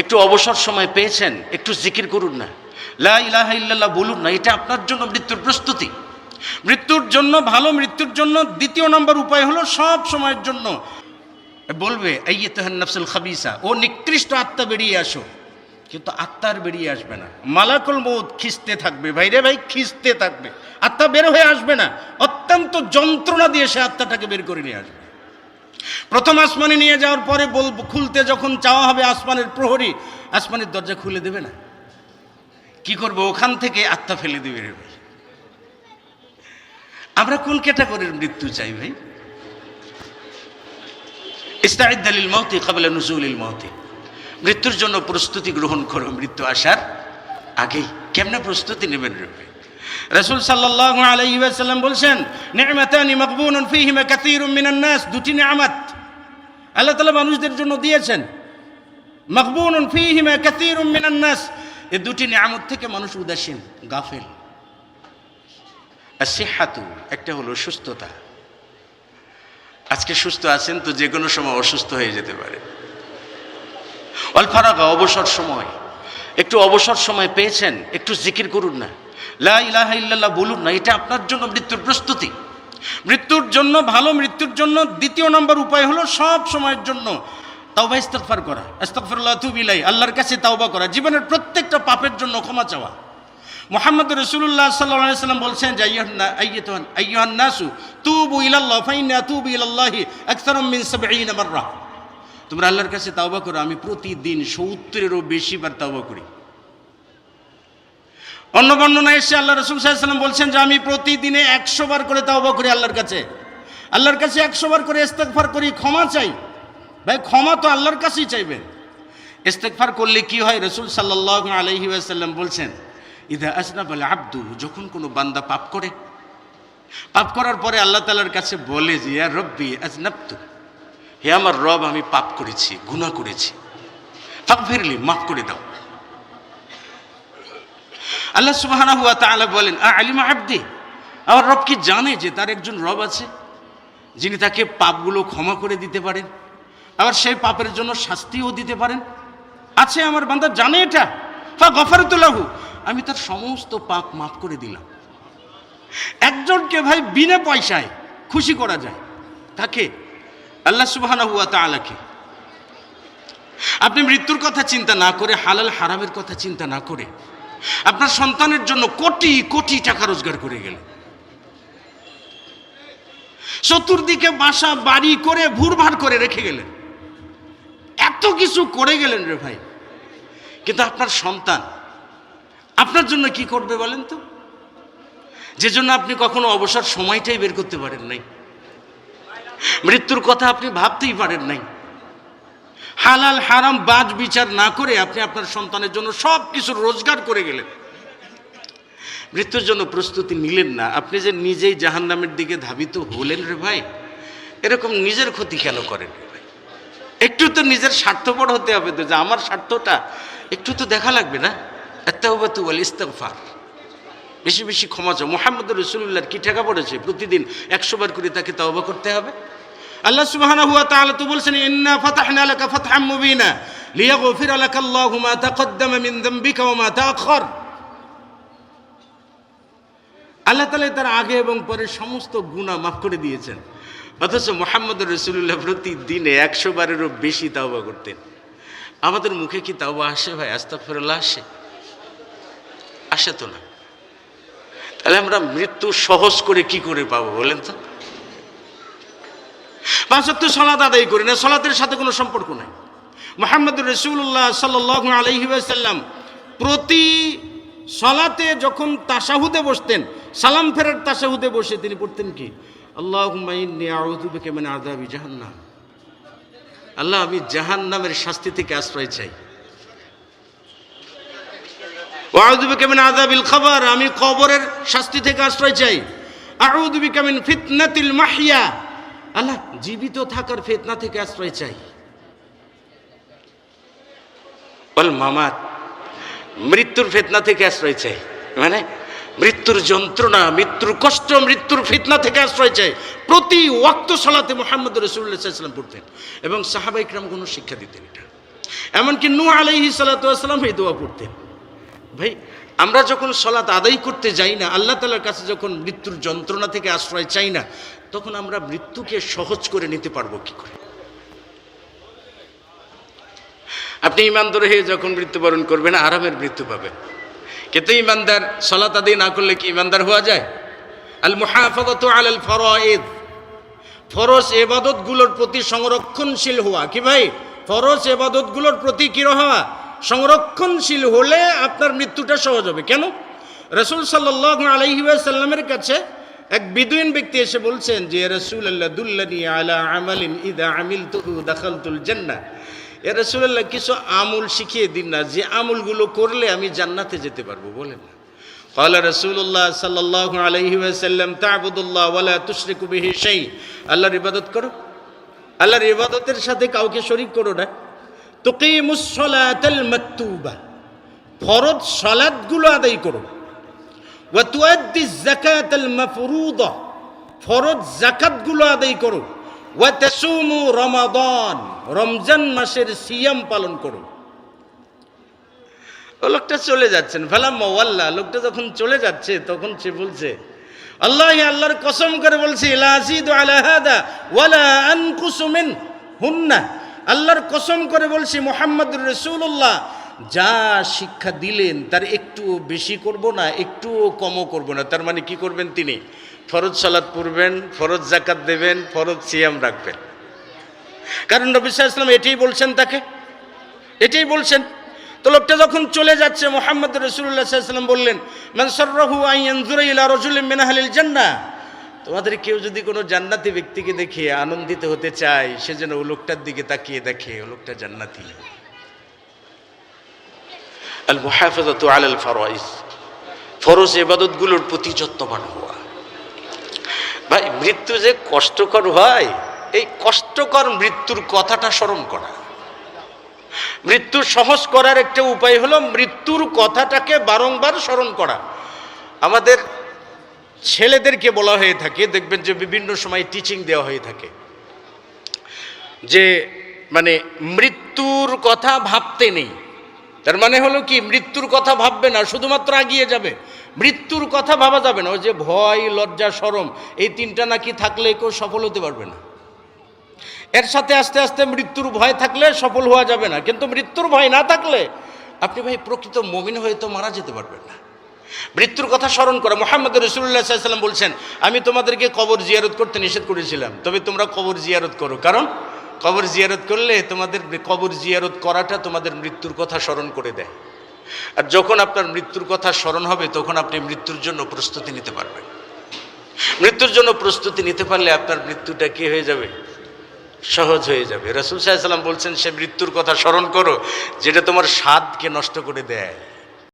একটু অবসর সময় পেয়েছেন, একটু জিকির করুন না। লা ইলাহা ইল্লাল্লাহ বলুন না, এটা আপনার জন্য মৃত্যুর প্রস্তুতি। মৃত্যুর জন্য ভালো, মৃত্যুর জন্য দ্বিতীয় নম্বর উপায় হলো সব সময়ের জন্য। বলবে এই তেহান নফসুল খাবিসা, ও নিকৃষ্ট আত্মা বেরিয়ে আসো। কিন্তু আত্মার বেরিয়ে আসবে না। মালাকুল মৌত খিস্তে থাকবে, ভাই রে ভাই, খিস্তে থাকবে। আত্মা বের হয়ে আসবে না। অত্যন্ত যন্ত্রণা দিয়ে সে আত্মাটাকে বের করে নিয়ে আসবে। প্রথম আসমানে নিয়ে যাওয়ার পরে বল খুলতে যখন চাওয়া হবে আসমানের প্রহরী, আসমানের দরজা খুলে দেবে না। কি করব, ওখান থেকে আত্মা ফেলে দেবে আমরা কোন ক্যাটাগরির মৃত্যু চাই ভাই? ইস্তাইদ আলিল মহতি কাবলা নজুলিল মহতি মৃত্যুর জন্য প্রস্তুতি গ্রহণ করো, মৃত্যু আসার আগেই। কেমনে প্রস্তুতি নেবেন রে রসুল সাল্লাহ আলাইসাল্লাম বলছেন, নেমাতানি মকবুন ফিহিমা কাতির মিনান নাস দুটি নেয়ামাত আল্লাহ মানুষদের জন্য দিয়েছেন। মকবুন ফিহিমা কাতির মিনান নাস এ দুটি থেকে মানুষ উদাসীন একটা হলো সুস্থতা। আজকে সুস্থ আছেন তো যে কোনো সময় অসুস্থ হয়ে যেতে পারে। অল্পারাগা অবসর সময়। একটু অবসর সময় পেয়েছেন, একটু জিকির করুন না। লা ইলাহা বলুন না, এটা আপনার জন্য মৃত্যুর প্রস্তুতি। মৃত্যুর জন্য, ভালো মৃত্যুর জন্য দ্বিতীয় নম্বর উপায় হলো সব সময়ের জন্য তাওবা ইস্তফার করা। আস্তাগফিরুল্লাহ তুবিলাই আল্লাহর কাছে তাওবা করা। জীবনের প্রত্যেকটা পাপের জন্য ক্ষমা চাওয়া। মোহাম্মদ রসুল্লাহ সাল্লাহ সাল্লাম বলছেন তোমরা আল্লাহর কাছে তাওবা করো, আমি প্রতিদিন সত্তরেরও বেশি বার তাওবা করি। অন্য বর্ণনা এসে আল্লাহ রসুল সাল্লাম বলছেন যে আমি প্রতিদিনে একশো বার করে তাওবা করি আল্লাহর কাছে। আল্লাহর কাছে একশো বার করে ইস্তেকফার করি, ক্ষমা চাই। ভাই, ক্ষমা তো আল্লাহর কাছেই চাইবেন ইস্তেকফার করলে কি হয়? রসুল সাল্লাহ আলহি আসাল্লাম বলছেন, ইদা আসনাবাল আব্দু যখন কোনো বান্দা পাপ করে, পাপ করার পরে আল্লাহ তালার কাছে বলে যে, ইয়া রব্বি, আজনাবতু। হে আমার রব, আমি পাপ করেছি, গুনাহ করেছি। পাপ ফিরলি মাফ করে দাও। আল্লাহ সুবাহানা হুয়া তাআলা বলেন আলিমা আব্দি? আমার রব কি জানে যে তার একজন রব আছে, যিনি তাকে পাপগুলো ক্ষমা করে দিতে পারেন? আবার সেই পাপের জন্য শাস্তিও দিতে পারেন? আছে, আমার বান্দা জানে এটা। ফা গফারতুল্লাহু আমি তার সমস্ত পাপ মাফ করে দিলাম। একজনকে ভাই বিনা পয়সায় খুশি করা যায় তাকে আল্লাহ সুবাহানা হুয়া তালাকে আপনি মৃত্যুর কথা চিন্তা না করে, হালাল হারামের কথা চিন্তা না করে আপনার সন্তানের জন্য কোটি কোটি টাকা রোজগার করে গেলেন চতুর্দিকে বাসা, বাড়ি করে ভুরভার করে রেখে গেলেন। এত কিছু করে গেলেন রে ভাই। কিন্তু আপনার সন্তান, আপনার জন্য কি করবে বলেন তো? যে জন্য আপনি কখনো অবসর সময়টাই বের করতে পারেন নাই। মৃত্যুর কথা আপনি ভাবতেই পারেন নাই। হালাল, হারাম, বাজ বিচার না করে আপনি আপনার সন্তানের জন্য সব কিছু রোজগার করে গেলেন। মৃত্যুর জন্য প্রস্তুতি নিলেন না। আপনি যে নিজেই জাহান্নামের দিকে ধাবিত হলেন রে ভাই, এরকম নিজের ক্ষতি কেন করেন একটু তো নিজের স্বার্থপর হতে হবে তো, যে আমার স্বার্থটা একটু তো দেখা লাগবে না? এত্তাহবাতু বল ইস্তফার বেশি বেশি ক্ষমা চাও। মোহাম্মদ রসুল্লাহর কি টাকা পড়েছে? প্রতিদিন একশোবার করে তাকে তওবা করতে হবে। আল্লাহ সুবহানাহু ওয়া তাআলা তো বলছেন, ইন্না ফাতাহনা লাকা ফাতহাম মুবিনা লিয়াগফিরা লাকা আল্লাহু মা তাকদ্দামা মিন যামবিকা ওয়া মা তাআখার আল্লাহ তাআলা তার আগে এবং পরে সমস্ত গুনাহ মাফ করে দিয়েছেন। অথচ মোহাম্মদ রসুল্লাহ প্রতিদিনে একশো বারেরও বেশি তাওবা করতেন। আমাদের মুখে কি তাওবা আসে ভাই? আস্তাগফিরুল্লাহ আসে? আসে তো না। তাহলে আমরা মৃত্যু সহজ করে কি করে পাবো বলেন তো? পাঁচত্ব সলাদ আদায় করি না, সলাতের সাথে কোনো সম্পর্ক নাই। মোহাম্মদ রসুল্লাহ সাল্লাহ আলহিবাসাল্লাম প্রতি সলাতে যখন তাসাহুদে বসতেন, সালাম ফেরার তাসাহুদে বসে তিনি পড়তেন কি? আল্লাহ কেমন আদাবি জাহান্নাম। আল্লাহ, আমি জাহান্নামের শাস্তি থেকে আশ্রয় চাই। ওয়াউদুবি কেমন আদাবিল খাবার, আমি কবরের শাস্তি থেকে আশ্রয় চাই। আউদুবি কেমন ফিতনাতিল মাহিয়া আল্লাহ, জীবিত থাকার ফেতনা থেকে আশ্রয় চাই। মামাত মৃত্যুর ফেতনা থেকে আশ্রয় চাই। মানে মৃত্যুর যন্ত্রণা, মৃত্যুর কষ্ট, মৃত্যুর ফিতনা থেকে আশ্রয় চাই। প্রতি ওয়াক্ত সালাতে মোহাম্মদ রসুল্লাহাম পড়তেন এবং সাহাবাইকরাম কোনো শিক্ষা দিতেন এটা এমনকি নু আলাইহি সালাতাম এই দোয়া পড়তেন। ভাই আমরা যখন সলাৎ আদায় করতে যাই না, আল্লাহ তালার কাছে যখন মৃত্যুর যন্ত্রণা থেকে আশ্রয় চাই না, তখন আমরা মৃত্যুকে সহজ করে নিতে পারব কি করে? আপনি ইমানদার হয়ে যখন মৃত্যুবরণ করবেন, আরামের মৃত্যু পাবেন। কিন্তু ইমানদার সলাত আদায় না করলে কি ইমানদার হওয়া যায়? আল মুহাফাদত আল ফরায়েদ ফরজ এবাদতগুলোর প্রতি সংরক্ষণশীল হওয়া। কি ভাই? ফরজ এবাদতগুলোর প্রতি কী হওয়া সংরক্ষণশীল হলে আপনার মৃত্যুটা সহজ হবে কেন রসুল সাল্লাহ আলহিসাল্লামের কাছে এক বিদুইন ব্যক্তি এসে বলছেন যে রসুল আল্লাহ দুল্লানি আলা আমালিন ইদা আমিল তুহু দাখালতুল জান্না এ রসুল্লাহ কিছু আমুল শিখিয়ে দিন না যে আমুলগুলো করলে আমি জান্নাতে যেতে পারবো বলেন না قال رسول الله صلى الله عليه وسلم تعبد الله ولا تشرك به شيء আল্লাহর ইবাদত করো আল্লাহর ইবাদতের সাথে কাউকে শরীক করো না তুকিমুস সালাতাল মাকতুবা। ফরজ সালাতগুলো আদায় করো। ওয়া তুআদ্দি যাকাতাল মাফরুদা। ফরজ যাকাতগুলো আদায় করো। ওয়া তাসুমু রমাদান। রমজান মাসের সিয়াম পালন করো। ও লোকটা চলে যাচ্ছেন। ফালাম ওয়াল্লাহ লোকটা যখন চলে যাচ্ছে, তখন সে বলছে, আল্লাহ আল্লাহর কসম করে বলছি লাজিদ আলা হাদা ওয়ালা আনকুসু মিন হুন্না আল্লাহর কসম করে বলছি মোহাম্মদ রসুল্লাহ যা শিক্ষা দিলেন, তার একটু বেশি করব না, একটুও কমও করব না। তার মানে কি করবেন তিনি? ফরজ সালাদ পড়বেন, ফরজ জাকাত দেবেন, ফরজ সিয়াম রাখবেন। কারণ নবী সাল্লাল্লাহু এটাই বলছেন তাকে। এটাই বলছেন। তো লোকটা যখন চলে যাচ্ছে মোহাম্মদ রসুল্লাহ সাল্লাম বললেন মানসরহু আইয়ানজুরা ইলা রজুলিন মিন আহলিল জান্নাহ। তোমাদের কেউ যদি কোনো জান্নাতি ব্যক্তিকে দেখে আনন্দিত হতে চায়, সে যেন ও লোকটার দিকে তাকিয়ে দেখে, ও লোকটা জান্নাতি। আল ফরাইজ ফরজ ইবাদতগুলোর প্রতি যত্নবান হওয়া। ভাই, মৃত্যু যে কষ্টকর হয়, এই কষ্টকর মৃত্যুর কথাটা স্মরণ করা। মৃত্যু সহজ করার একটা উপায় হলো মৃত্যুর কথাটাকে বারংবার স্মরণ করা। আমাদের ছেলেদেরকে বলা হয়ে থাকে, দেখবেন যে বিভিন্ন সময় টিচিং দেওয়া হয়ে থাকে। যে মানে মৃত্যুর কথা ভাবতে নেই। তার মানে হলো কি, মৃত্যুর কথা ভাববে না, শুধুমাত্র আগিয়ে যাবে। মৃত্যুর কথা ভাবা যাবে না, ওই যে ভয়, লজ্জা, সরম, এই তিনটা নাকি থাকলে কেউ সফল হতে পারবে না। এর সাথে আস্তে আস্তে মৃত্যুর ভয় থাকলে সফল হওয়া যাবে না, কিন্তু মৃত্যুর ভয় না থাকলে আপনি ভাই প্রকৃত মমিন হয়ে তো মারা যেতে পারবেন না। মৃত্যুর কথা স্মরণ করে। মোহাম্মদ রসুল্লাহ সাল্লাম বলছেন, আমি তোমাদেরকে কবর জিয়ারত করতে নিষেধ করেছিলাম, তবে তোমরা কবর জিয়ারত করো। কারণ কবর জিয়ারত করলে তোমাদের কবর জিয়ারত করাটা তোমাদের মৃত্যুর কথা স্মরণ করে দেয়। আর যখন আপনার মৃত্যুর কথা স্মরণ হবে, তখন আপনি মৃত্যুর জন্য প্রস্তুতি নিতে পারবেন। মৃত্যুর জন্য প্রস্তুতি নিতে পারলে আপনার মৃত্যুটা কি হয়ে যাবে? সহজ হয়ে যাবে। রসুল সাহেব বলছেন, সে মৃত্যুর কথা স্মরণ করো, যেটা তোমার স্বাদকে নষ্ট করে দেয়।